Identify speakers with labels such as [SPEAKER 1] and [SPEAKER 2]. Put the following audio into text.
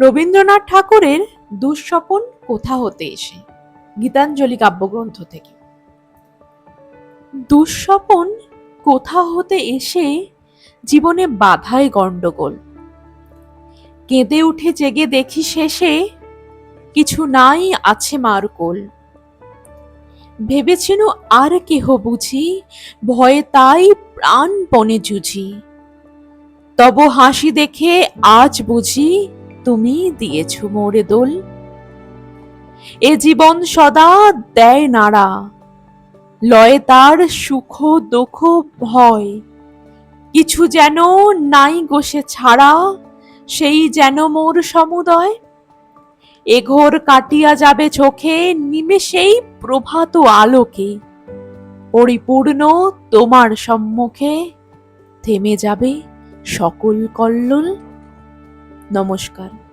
[SPEAKER 1] রবীন্দ্রনাথ ঠাকুরের দুঃস্বপন কোথা হতে এসে? গীতাঞ্জলি কাব্যগ্রন্থ থেকে। দুঃস্বপন কোথা হতে এসে জীবনে বাধায় গণ্ডগোল। কেঁদে উঠে জেগে দেখি শেষে কিছু নাই আছে মার কোল। ভেবেছিল আর কেহ বুঝি, ভয়ে তাই প্রাণপণে জুঝি তব হাসি দেখে আজ বুঝি তুমি দিয়েছ মোরে দোল। এ জীবন সদা দেয় নাড়া। লয়ে তার সুখ দুঃখ ভয়। কিছু যেন নাই গোসে ছাড়া, সেই যেন মোর সমুদয়। এ ঘোর কাটিয়া যাবে চোখে, নিমেষেই প্রভাত আলোকে। পরিপূর্ণ তোমার সম্মুখে থেমে যাবে সকল কল্লোল। নমস্কার।